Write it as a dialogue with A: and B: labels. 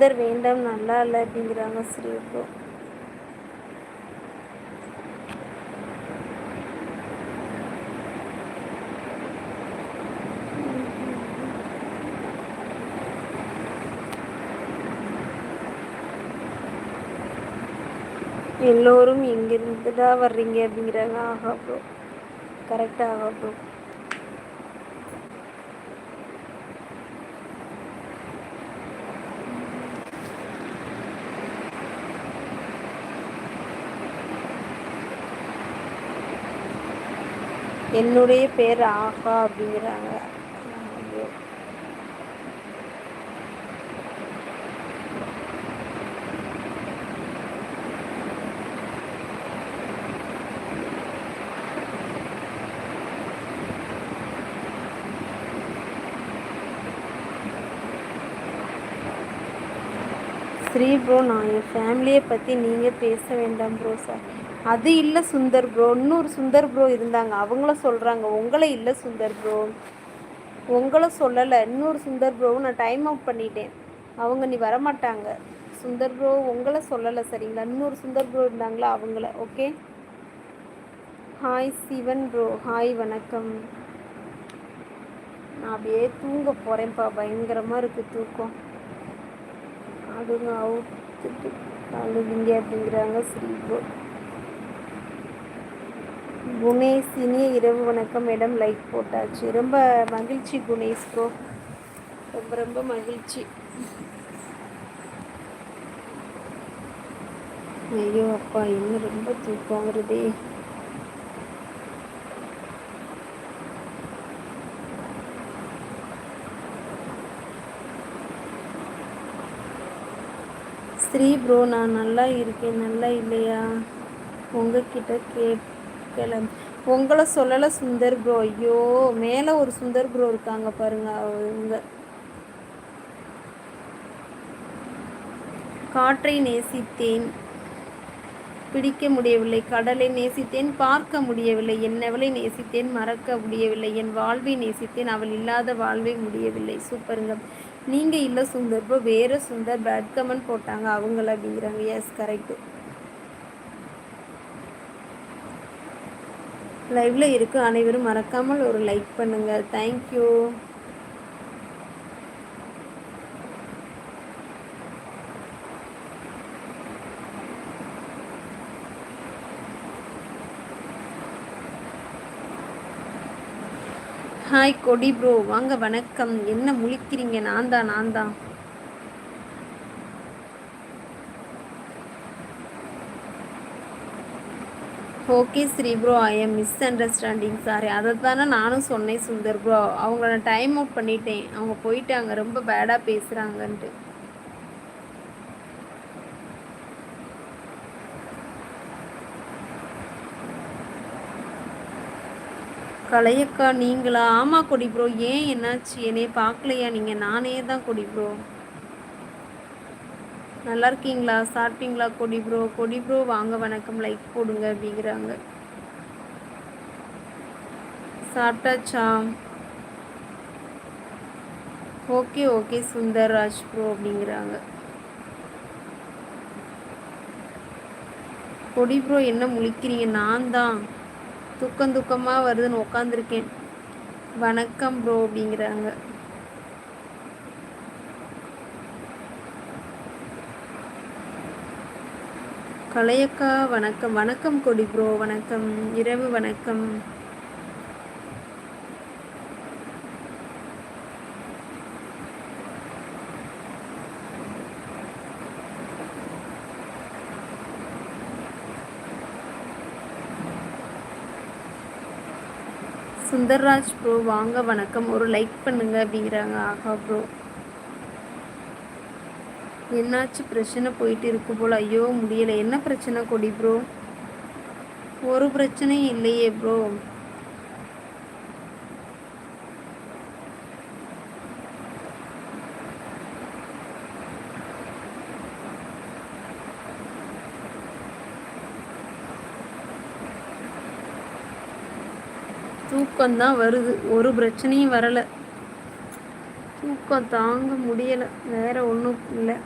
A: சுந்தர் வேண்டாம் நல்லா இல்லை அப்படிங்கிறாங்க ஸ்ரீ ப்ரோ எல்லோரும் இங்கிருந்து தான் வர்றீங்க அப்படிங்கிறாங்க ஆகா ப்ரோ கரெக்டாக ஆகா ப்ரோ என்னுடைய பேர் ஆஹா அப்படிங்கிறாங்க. ஸ்ரீ ப்ரோ நான் என் ஃபேமிலியை பற்றி நீங்கள் பேச வேண்டாம் ப்ரோ சார். அது இல்லை சுந்தர் ப்ரோ இன்னொரு சுந்தர் ப்ரோ இருந்தாங்க. அவங்கள சொல்கிறாங்க உங்களை இல்லை சுந்தர் ப்ரோ உங்களை சொல்லலை. இன்னொரு சுந்தர் ப்ரோவும் நான் டைம் அவுட் பண்ணிட்டேன். அவங்க நீ வரமாட்டாங்க. சுந்தர் ப்ரோ உங்களை சொல்லலை சரிங்களா? இன்னொரு சுந்தர் ப்ரோ இருந்தாங்களா? அவங்கள okay hi Sivan bro hi வணக்கம். நான் அப்படியே தூங்க போகிறேன்ப்பா பயங்கரமாக இருக்குது தூக்கம். அதுங்க அவுத்துட்டு அழுதுங்க அப்படிங்கிறாங்க ஸ்ரீ ப்ரோ குணேஷ் இனிய இரவு வணக்கம் மேடம். லைக் போட்டாச்சு. ரொம்ப மகிழ்ச்சி குணேஷ் ப்ரோ ரொம்ப ரொம்ப மகிழ்ச்சி. ஐயோ அப்பா இன்னும் ரொம்ப தூக்கம் வருதே. ஸ்ரீ ப்ரோ நான் நல்லா இருக்கேன். நல்லா இல்லையா? உங்ககிட்ட கேட் கிளம்பி உங்களை சொல்லலை சுந்தர் ப்ரோ ஐயோ மேலே ஒரு சுந்தர் ப்ரோ இருக்காங்க பாருங்க. அவங்க காற்றை நேசித்தேன். பிடிக்க முடியவில்லை. கடலை நேசித்தேன். பார்க்க முடியவில்லை. என்னவளை நேசித்தேன். மறக்க முடியவில்லை. என் வாழ்வை நேசித்தேன். அவள் இல்லாத வாழ்வை முடியவில்லை. சூப்பருங்க நீங்கள் இல்லை சுந்தர் ப்ரோ வேறு சுந்தர் பேட் கமெண்ட் போட்டாங்க. அவங்கள அப்படிங்கிறாங்க. எஸ் கரெக்டு லைவில் இருக்க. அனைவரும் மறக்காமல் ஒரு லைக் பண்ணுங்கள் தேங்க்யூ ஹாய் கொடி ப்ரோ வாங்க வணக்கம். என்ன முழிக்கிறீங்க? நான் தான் நான் தான் okay Sri bro I am misunderstanding sorry அதை தானே நானும் சொன்னேன் சுந்தர் ப்ரோ. அவங்கள நான் டைம் அவுட் பண்ணிட்டேன். அவங்க போயிட்டாங்க ரொம்ப பேடாக பேசுகிறாங்கன்ட்டு கலையக்கா நீங்களா? ஆமாம் கொடி ப்ரோ. ஏன் என்னாச்சு? என்னைய பார்க்கலையா நீங்கள் நானே தான் கொடி ப்ரோ. நல்லா இருக்கீங்களா சாப்பிட்டீங்களா? கொடி ப்ரோ கொடி ப்ரோ வாங்க வணக்கம் லைக் போடுங்க அப்படிங்கிறாங்க. சாப்பிட்டாச்சா? Okay okay Sundar Raj bro அப்படிங்கிறாங்க. கொடி ப்ரோ என்ன முழிக்கிறீங்க? நான் தான். துக்கம் துக்கமாக வருதுன்னு உட்காந்துருக்கேன் வணக்கம் ப்ரோ அப்படிங்கிறாங்க. கலையக்கா வணக்கம். வணக்கம் கொடி ப்ரோ. வணக்கம். இரவு வணக்கம். சுந்தர்ராஜ் ப்ரோ வாங்க. வணக்கம். ஒரு லைக் பண்ணுங்க அப்படிங்கிறாங்க ஆஹா ப்ரோ. என்னாச்சு? பிரச்சனை போயிட்டு இருக்கு போல். ஐயோ முடியலை. என்ன பிரச்சனை கொடி ப்ரோ ஒரு பிரச்சனையும் இல்லையே ப்ரோ தூக்கம்தான் வருது. ஒரு பிரச்சனையும் வரலை. தூக்கம் தாங்க முடியலை. வேற ஒன்றும் இல்லை.